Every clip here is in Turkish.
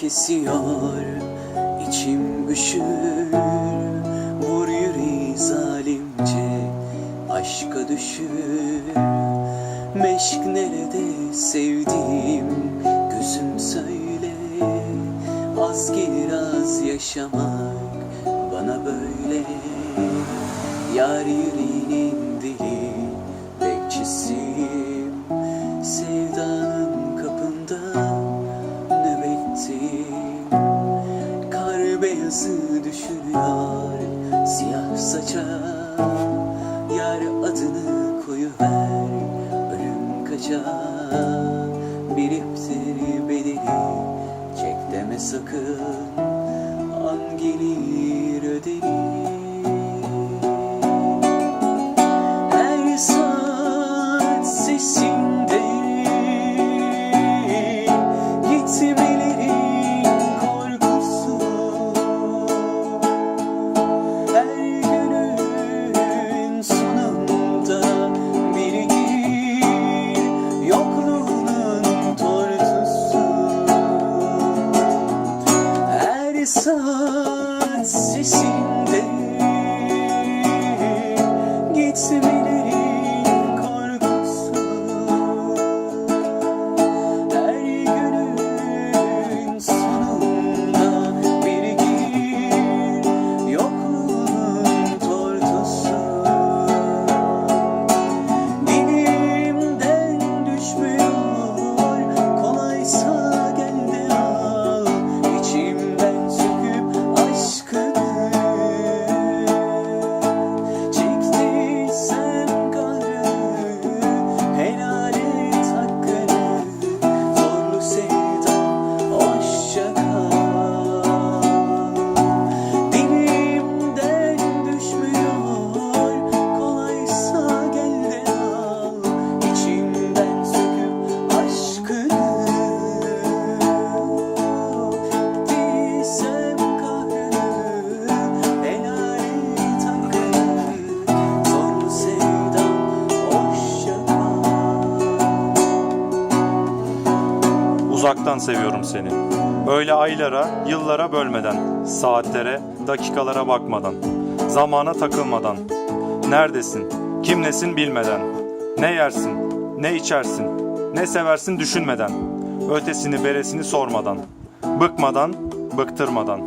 kesiyor içim üşür Vur yüreği zalimce Aşka düşür. Meşk nerede sevdiğim Gözüm söyle. Az gelir az yaşamak Bana böyle. Yar yüreğinin siyah saça Yar adını koyuver ölüm kaça. Biriktir bedeli çek deme sakın An gelir saat sesinde gitmelerin Uzaktan seviyorum seni. Öyle aylara, yıllara bölmeden, saatlere, dakikalara bakmadan, zamana takılmadan. Neredesin, kimlesin bilmeden. Ne yersin, ne içersin, ne seversin düşünmeden. Ötesini beresini sormadan. Bıkmadan, bıktırmadan.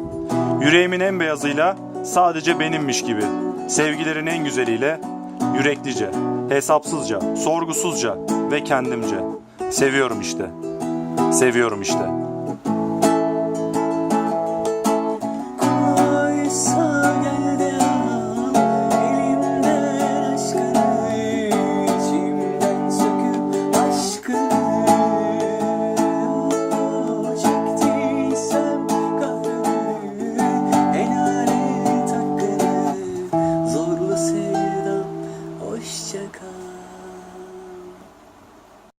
Yüreğimin en beyazıyla sadece benimmiş gibi. Sevgilerin en güzeliyle yüreklice, hesapsızca, sorgusuzca ve kendimce. Seviyorum işte. Seviyorum işte.